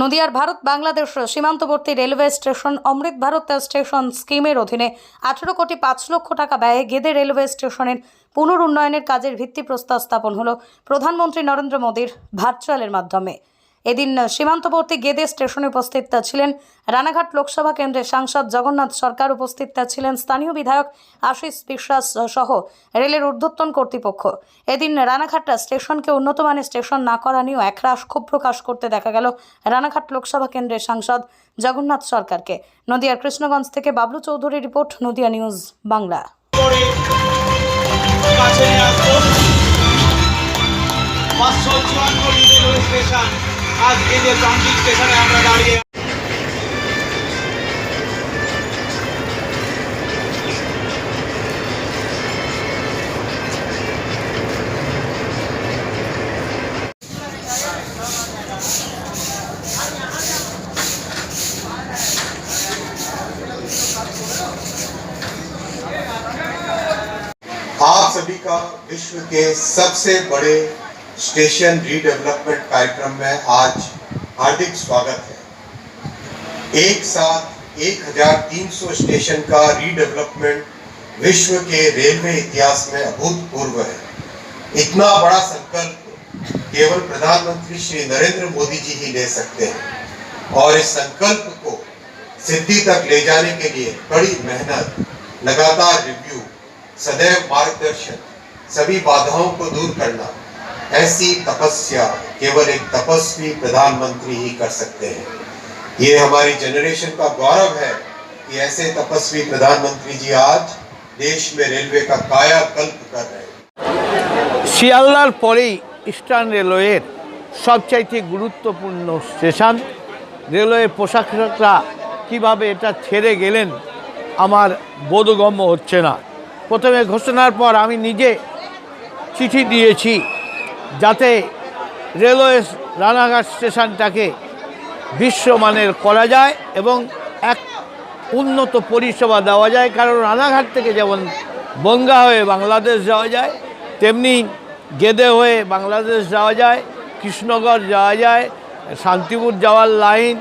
নদিয়ার ভারত বাংলাদেশ সীমান্তবর্তী railway station Amrit Bharat station স্কিমের অধীনে আঠেরো কোটি পাঁচ লক্ষ টাকা ব্যয়ে গেদে রেলওয়ে স্টেশনের পুনরুন্নয়নের কাজের ভিত্তি প্রস্তাব স্থাপন হল প্রধানমন্ত্রী নরেন্দ্র মোদীর ভার্চুয়ালের মাধ্যমে। এদিন সীমান্তবর্তী গেদে স্টেশনে উপস্থিত ছিলেন রানাঘাট লোকসভা কেন্দ্রের সাংসদ জগন্নাথ সরকার, উপস্থিত ছিলেন স্থানীয় বিধায়ক আশিস বিশ্বাস সহ রেলের ঊর্ধ্বতন কর্তৃপক্ষ। এদিন রানাঘাট স্টেশনকে উন্নত মানের স্টেশন না করা নিয়েও একরাশ ক্ষোভ প্রকাশ করতে দেখা গেল রানাঘাট লোকসভা কেন্দ্রের সাংসদ জগন্নাথ সরকারকে। নদিয়ার কৃষ্ণগঞ্জ থেকে বাবলু চৌধুরী রিপোর্ট, নদিয়া নিউজ বাংলা। পাঁচশো চুয়ান্ন রেলওয়ে স্টেশন। আজকে যে ট্রানজিট স্টেশনে আমরা দাঁড়িয়ে आप सभी का विश्व के सबसे बड़े स्टेशन रीडेवलपमेंट कार्यक्रम में आज हार्दिक स्वागत है। एक साथ 1300 स्टेशन का रीडेवलपमेंट विश्व के रेलवे इतिहास में अभूतपूर्व है। इतना बड़ा संकल्प केवल प्रधानमंत्री श्री नरेंद्र मोदी जी ही ले सकते हैं और इस संकल्प को सिद्धि तक ले जाने के लिए कड़ी मेहनत, लगातार रिव्यू सदैव मार्गदर्शन, सभी बाधाओं को दूर करना ऐसी तपस्या केवल एक तपस्वी प्रधानमंत्री ही कर सकते हैं ये हमारी जनरेशन का गौरव है कि ऐसे तपस्वी प्रधानमंत्री जी आज देश में रेलवे का कायाकल्प कर रहे हैं শিয়ালদার পরেই ইস্টার্ন রেলওয়ের সবচাইতে গুরুত্বপূর্ণ স্টেশন রেলওয়ে প্রশাসকরা কীভাবে এটা ছেড়ে গেলেন আমার বোধগম্য হচ্ছে না প্রথমে ঘোষণার পর আমি নিজে চিঠি দিয়েছি যাতে রেলওয়ে রানাঘাট স্টেশনটাকে বিশ্বমানের করা যায় এবং এক উন্নত পরিষেবা দেওয়া যায়। কারণ রানাঘাট থেকে যেমন বঙ্গা হয়ে বাংলাদেশ যাওয়া যায়, তেমনি গেদে হয়ে বাংলাদেশ যাওয়া যায়, কৃষ্ণগড় যাওয়া যায়, শান্তিপুর যাওয়ার লাইন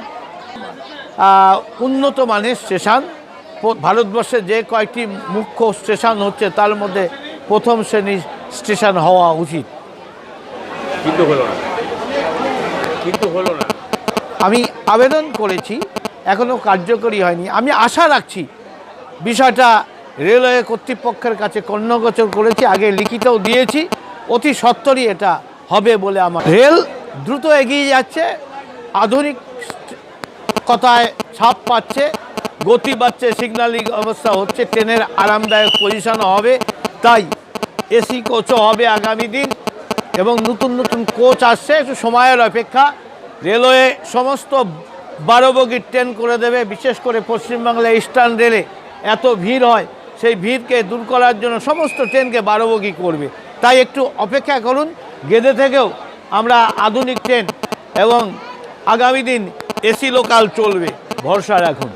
উন্নত মানের স্টেশন। ভারতবর্ষে যে কয়েকটি মুখ্য স্টেশন হচ্ছে তার মধ্যে প্রথম শ্রেণির স্টেশন হওয়া উচিত। কিন্তু হলো না। কিন্তু হলো না। আমি আবেদন করেছি এখনও কার্যকরী হয়নি। আমি আশা রাখছি, বিষয়টা রেলওয়ে কর্তৃপক্ষের কাছে কর্ণগোচর করেছি, আগে লিখিতও দিয়েছি, অতি সত্বরই এটা হবে বলে আমার। রেল দ্রুত এগিয়ে যাচ্ছে, আধুনিক কথায় ছাপ পাচ্ছে, গতি পাচ্ছে সিগন্যালিং অবস্থা হচ্ছে, ট্রেনের আরামদায়ক পজিশনও হবে, তাই এসি কোচও হবে আগামী দিন। এবং নতুন নতুন কোচ আসছে, একটু সময়ের অপেক্ষা। রেলওয়ে সমস্ত বারো বগির ট্রেন করে দেবে, বিশেষ করে পশ্চিমবাংলা ইস্টার্ন রেলে। এত ভিড় হয়, সেই ভিড়কে দূর করার জন্য সমস্ত ট্রেনকে বারো বগি করবে। তাই একটু অপেক্ষা করুন, গেদে থেকেও আমরা আধুনিক ট্রেন এবং আগামী দিন এসি লোকাল চলবে, ভরসা রাখুন।